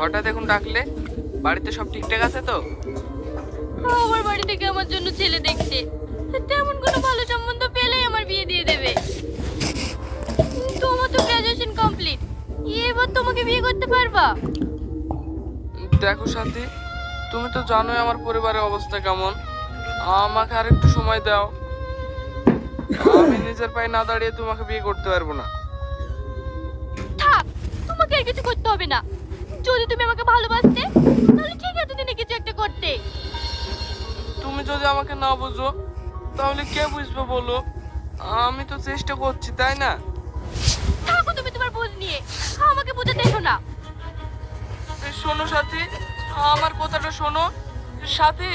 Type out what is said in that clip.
হঠাৎ এখন ডাকলে বাড়িতে সব ঠিকঠাক আছে তো? আমার বাড়ি থেকে আমার জন্য ছেলে দেখছে। তেমন কোনো ভালো সম্বন্ধ পেলেই আমার বিয়ে দিয়ে দেবে। তোমার তো গ্রাজুয়েশন কমপ্লিট এবার তোমাকে বিয়ে করতে পারবা? দেখো সাথী তুমি তো জানোই আমার পরিবারের অবস্থা কেমন। আমাকে আর একটু সময় দাও। আমি নিজের পায়ে না দাঁড়িয়ে তোমাকে বিয়ে করতে পারব না। আর কিছু করতে হবে না। যদি তুমি আমাকে ভালোবাসতে তাহলে ঠিক এতদিনে কিছু একটা করতে। তুমি যদি আমাকে না বুঝো তাহলে কে বুঝবে বলো? আমি তো চেষ্টা করছি তাই না? থাকো তুমি তোমার বোঝ নিয়ে। আমাকে বোঝাতে এসো না। শোনো সাথী আমার কথাটা শোনো। সাথী